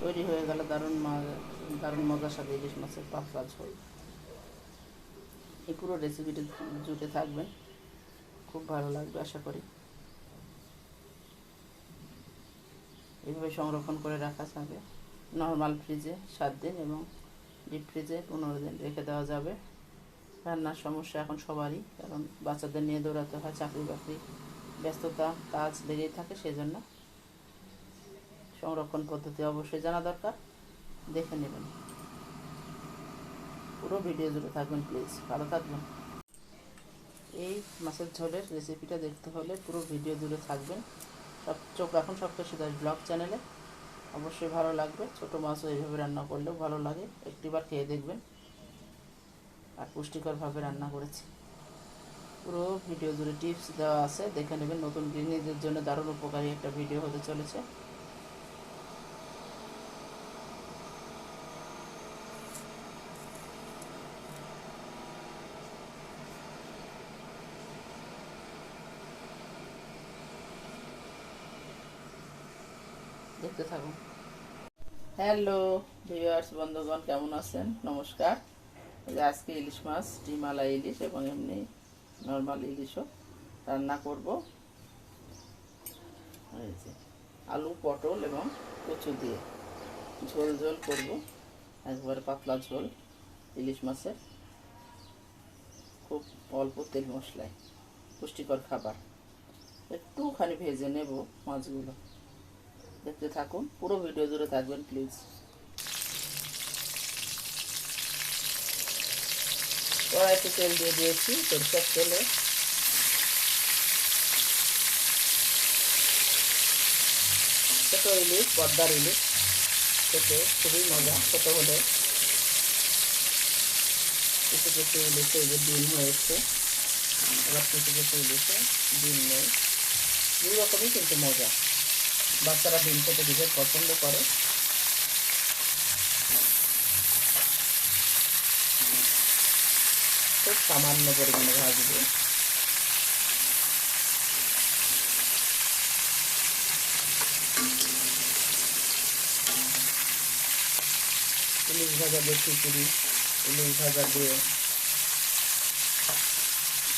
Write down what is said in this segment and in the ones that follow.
তৈরি হয়ে গেল দারুণ দারুণ মজার সাথে ইলিশ মাছের পাতলা ঝোল এই পুরো রেসিপিটি জুটে থাকবেন খুব ভালো লাগবে, আশা করি। এইভাবে সংরক্ষণ করে রাখা যাবে। নর্মাল ফ্রিজে সাত দিন এবং ডিপ ফ্রিজে পনেরো দিন রেখে দেওয়া যাবে। রান্নার সমস্যা এখন সবারই, কারণ বাচ্চাদের নিয়ে দৌড়াতে হয় চাকরি বাকরি ব্যস্ততা, কাজ লেগেই থাকে সেই জন্য সংরক্ষণ পদ্ধতি অবশ্যই জানা দরকার। দেখে নেবেন। পুরো ভিডিও জুড়ে থাকবেন প্লিজ ভালো থাকবেন। এই মাছের ঝোলের রেসিপিটা দেখতে হলে পুরো ভিডিও জুড়ে থাকবেন। সব চোখ রাখুন সপ্তর্ষি দাস ব্লগ চ্যানেলে অবশ্যই ভালো লাগবে। ছোটো মাছও এইভাবে রান্না করলেও ভালো লাগে। একটিবার খেয়ে দেখবেন। আর পুষ্টিকরভাবে রান্না করেছি। পুরো ভিডিও জুড়ে টিপস দেওয়া আছে। দেখে নেবেন নতুন গৃহিণীদের জন্য দারুণ উপকারী একটা ভিডিও হতে চলেছে। দেখতে থাকুন। হ্যালো ভিউয়ার্স বন্ধুগণ, কেমন আছেন? নমস্কার। আজকে ইলিশ মাছ ডিমালা ইলিশ এবং এমনি নর্মাল ইলিশও রান্না করব। আলু, পটল এবং কচু দিয়ে ঝোল ঝোল করব। একবারে পাতলা ঝোল ইলিশ মাছের। খুব অল্প তেল মশলায় পুষ্টিকর খাবার। একটুখানি ভেজে নেব মাছগুলো। দেখতে থাকুন। পুরো ভিডিও জুড়ে থাকবেন প্লিজ কড়াইতে তেল দিয়ে দিয়েছি, সরষের তেলে। ছোট ইলিশ, পদ্মার ইলিশ খেতে খুবই মজা, ছোট হলে। কিছু কিছু ইলিশে এই যে ডিম হয়েছে। আবার কিছু কিছু ইলিশে ডিম নেই। দুই রকমই কিন্তু মজা। বাচ্চারা ডিম খেতে ভীষণ পছন্দ করে। খুব সামান্য পরিমাণে ভাজবো ইলিশ ভাজা দিয়ে খিচুড়ি, ইলিশ ভাজা দিয়ে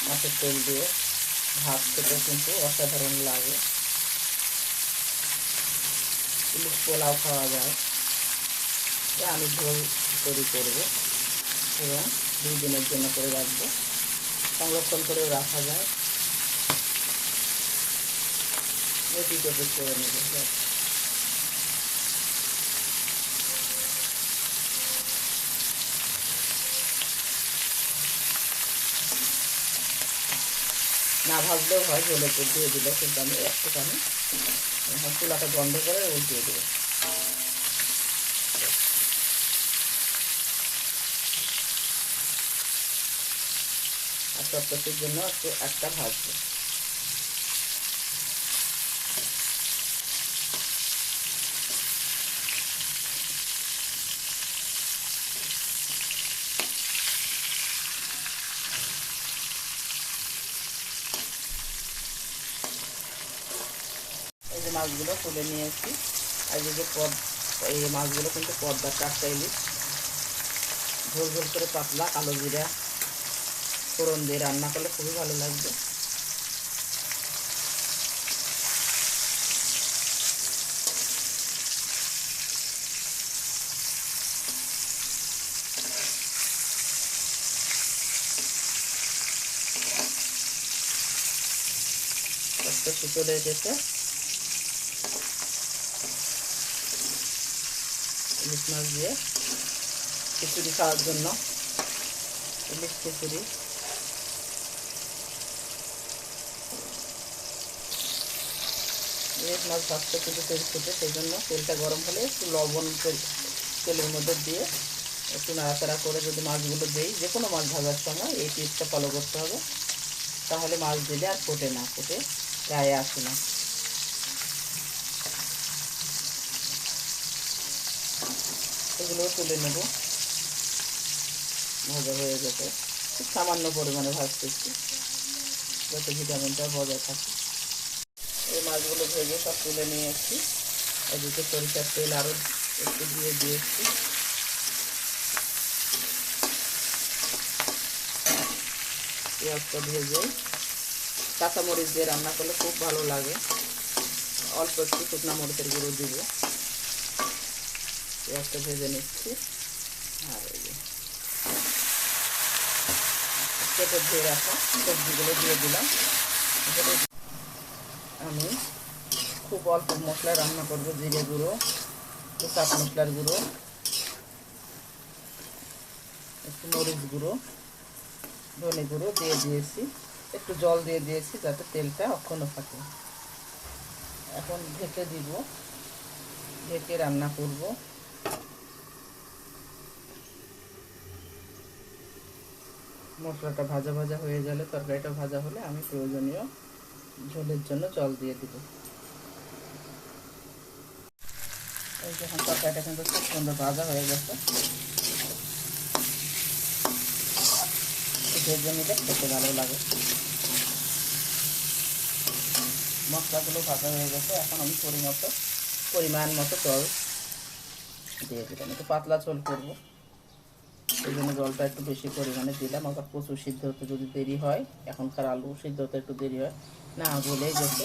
মাছের তেল দিয়ে ভাত খেতে কিন্তু অসাধারণ লাগে। পোলাও খাওয়া যায়। আমি ঝোল তৈরি করব এবং দুই দিনের জন্য করে রাখব। সংরক্ষণ করেও রাখা যায়। এটি করে নেব না ভাজলেও হয়, ঝোলে দিয়ে দিলে, কিন্তু আমি একটুখানি চুলাটা বন্ধ করে উল্টিয়ে দেবো। আর চটপটির জন্য একটু একটা ভাজবো। মাছগুলো তুলে নিয়েছি আর এই যে পদ এই মাছগুলো কিন্তু পদ্মা চারটা ইলিশ ঝোল ঝোল করে পাতলা, কালো জিরা, ফোড়ন দিয়ে রান্না করলে খুবই ভালো লাগবে। একটু চলে এসেছে ইলিশ মাছ দিয়ে খিচুড়ি খাওয়ার জন্য ইলিশ খিচুড়ি ইলিশ মাছ ভাজতে কিন্তু তেল ফুটে সেই জন্য তেলটা গরম হলে একটু লবণ তেল তেলের মধ্যে দিয়ে একটু নাড়াচাড়া করে যদি মাছগুলো দিই যে কোনো মাছ ভাজার সময় এই টিপসটা ফলো করতে হবে তাহলে মাছ দিলে আর ফোটে না ফোটে গায়ে আসে না এগুলো তুলে নেব। ভাজা হয়ে গেছে। খুব সামান্য পরিমাণে ভাজতেছি, যাতে ভিটামিনটা বজায় থাকে। এই মাছগুলো ভেজে সব তুলে নিয়ে এসেছি। এদিকে সরিষার তেল আরও একটু দিয়ে দিয়েছি। পেঁয়াজটা ভেজে কাঁচামরিচ দিয়ে রান্না করলে খুব ভালো লাগে। অল্প একটু শুকনা মরিচের গুঁড়ো দিব। পেঁয়াজটা ভেজে নিচ্ছি। আর এই যে কেটে ধুয়ে রাখা সবজিগুলো দিয়ে দিলাম। আমি খুব অল্প মশলা রান্না করব, জিরে গুঁড়ো চাট মশলার গুঁড়ো, একটু মরিচ গুঁড়ো, ধনে গুঁড়ো দিয়ে দিয়েছি। একটু জল দিয়ে দিয়েছি যাতে তেলটা অক্ষুণ্ণ থাকে। এখন ঢেকে দিব। ঢেকে রান্না করব। মশলাটা ভাজা ভাজা হয়ে গেলে তরকারিটা ভাজা হলে আমি প্রয়োজনীয় ঝোলের জন্য জল দিয়ে দিব। এই যখন তরকারিটা কিন্তু খুব সুন্দর ভাজা হয়ে গেছে। ভেজে নিলে খেতে ভালো লাগে। মশলাগুলো ভাজা হয়ে গেছে, এখন আমি পরিমতো পরিমাণ মতো জল দিয়ে দিলাম। একটু পাতলা ঝোল করব। এই জন্য জলটা একটু বেশি পরিমাণে দিলাম। আবার প্রচুর সিদ্ধ হতে যদি দেরি হয়, এখনকার আলু সিদ্ধ হতে একটু দেরি হয়, না গলেই গেছে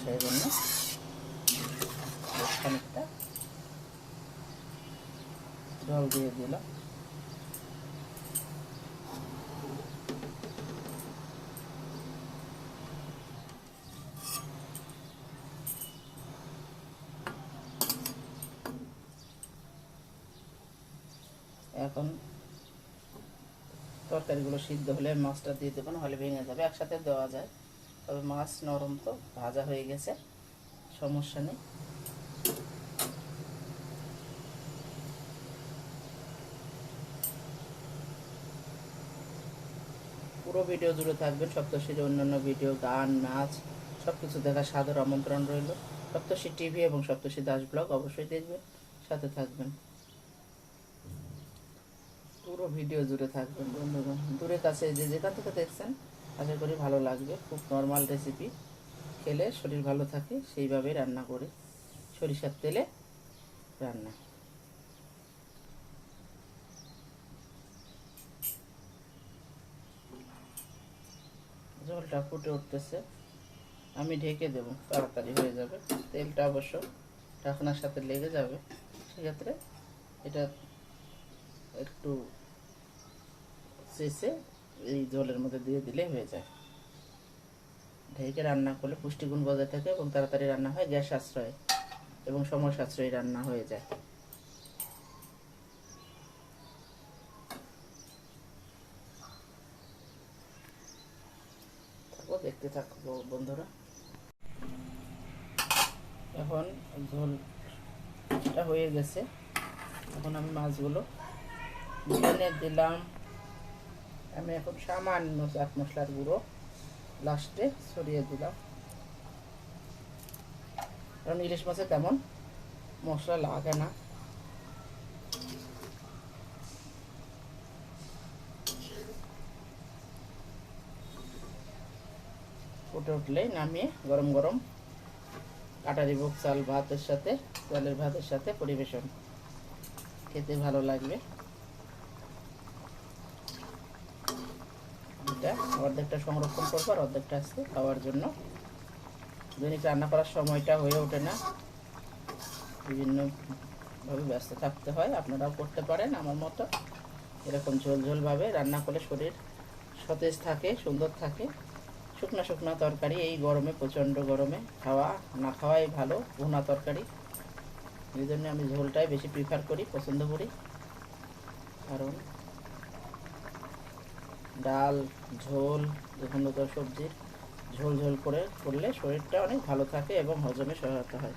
সেই জন্য খানিকটা জল দিয়ে দিলাম। এখন তরকারিগুলো সিদ্ধ হলে মাছটা দিয়ে দেবো, নাহলে ভেঙে যাবে। একসাথে দেওয়া যায়। তবে মাছ নরম তো, ভাজা হয়ে গেছে, সমস্যা নেই। পুরো ভিডিও জুড়ে থাকবেন সপ্তশীর অন্যান্য ভিডিও, গান, নাচ সব কিছু দেখার সাদর আমন্ত্রণ রইল। সপ্তশী টিভি এবং সপ্তশী দাস ব্লগ অবশ্যই দেখবেন, সাথে থাকবেন। পুরো ভিডিও জুড়ে থাকবেন, বন্ধুগণ। দূরে কাছে যে যেখান থেকে দেখছেন, আশা করি ভালো লাগবে। খুব নর্মাল রেসিপি খেলে শরীর ভালো থাকে, সেইভাবেই রান্না করে। সরিষার তেলে রান্না। জলটা ফুটে উঠতেছে। আমি ঢেকে দেবো, তাড়াতাড়ি হয়ে যাবে। তেলটা অবশ্য ঢাকনার সাথে লেগে যাবে। সেক্ষেত্রে এটা একটু শেষে এই জলের মধ্যে দিয়ে দিলে হয়ে যায়। ঢেকে রান্না করলে পুষ্টিগুণ বজায় থাকে এবং তাড়াতাড়ি রান্না হয়, গ্যাস সাশ্রয় এবং সময় সাশ্রয়ী রান্না হয়ে যায়। দেখতে থাকব বন্ধুরা। এখন ঝোলটা হয়ে গেছে। এখন আমি মাছগুলো দিলাম। আমি এখন সামান্য চাট মশলার গুঁড়ো লাস্টে ছড়িয়ে দিলাম। কারণ ইলিশ মাছে তেমন মশলা লাগে না। ফুটে উঠলেই নামিয়ে গরম গরম কাটারি বুক চাল ভাতের সাথে চালের ভাতের সাথে পরিবেশন। খেতে ভালো লাগবে। অর্ধেকটা সংরক্ষণ করব আর অর্ধেকটা আসছে খাওয়ার জন্য। দৈনিক রান্না করার সময়টা হয়ে ওঠে না। বিভিন্নভাবে ব্যস্ত থাকতে হয়, আপনারাও করতে পারেন আমার মতো। এরকম ঝোল ঝোলভাবে রান্না করলে শরীর সতেজ থাকে, সুন্দর থাকে। শুকনো শুকনো তরকারি, এই গরমে, প্রচণ্ড গরমে খাওয়া, না খাওয়াই ভালো, ভুনা তরকারি। এই জন্য আমি ঝোলটাই বেশি প্রিফার করি, পছন্দ করি। কারণ ডাল, ঝোল তো সবজির ঝোল ঝোল করে করলে শরীরটা অনেক ভালো থাকে এবং হজমে সহায়তা হয়।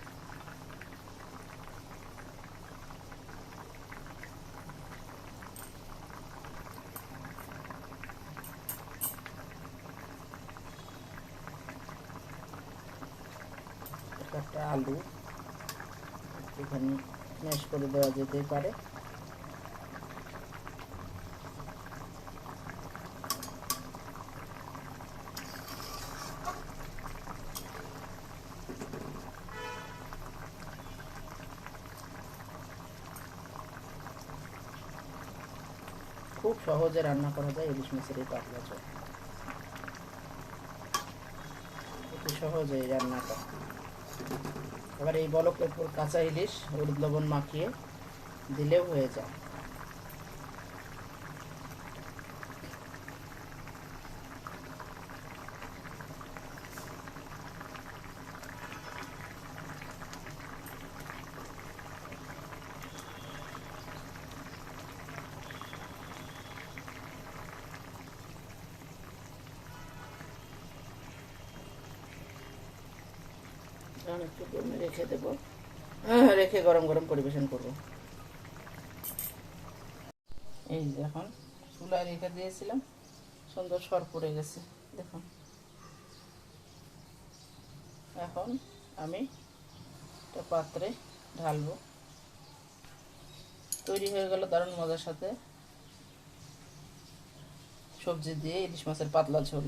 একটা আলু এখানে ম্যাশ করে দেওয়া যেতেই পারে। খুব সহজে রান্না করা যায় ইলিশ মাছের এই পাতলা চপ অতি সহজে রান্নাটা আবার এই বলকের উপর কাঁচা ইলিশ, হলুদ লবণ মাখিয়ে দিলেও হয়ে যায়। এখন একটু দমে রেখে দেবো। হ্যাঁ, রেখে গরম গরম পরিবেশন করব। এই যে এখন চুলায় রেখে দিয়েছিলাম। সুন্দর সর পড়ে গেছে দেখুন। এখন আমি একটা পাত্রে ঢালবো। তৈরি হয়ে গেল দারুণ মজার সাথে সবজি দিয়ে ইলিশ মাছের পাতলা ঝোল।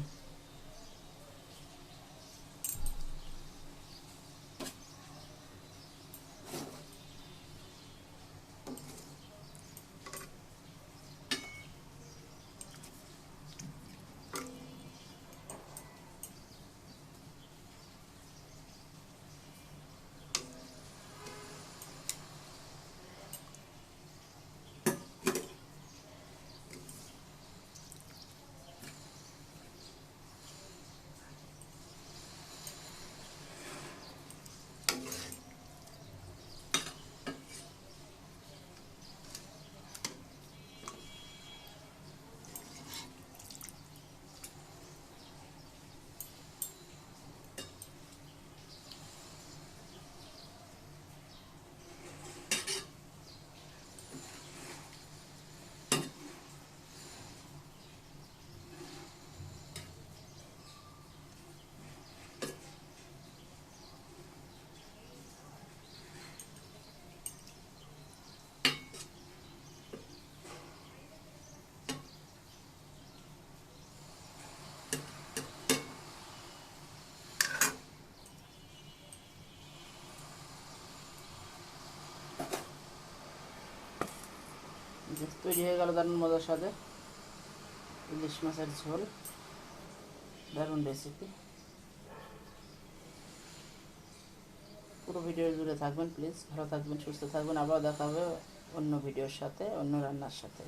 যে তৈরি হয়ে গেল দারুণ মজার সাথে। ইলিশ মাছের ঝোল, দারুণ রেসিপি পুরো ভিডিও জুড়ে থাকবেন প্লিজ ভালো থাকবেন, সুস্থ থাকবেন। আবার দেখা হবে অন্য ভিডিওর সাথে, অন্য রান্নার সাথে।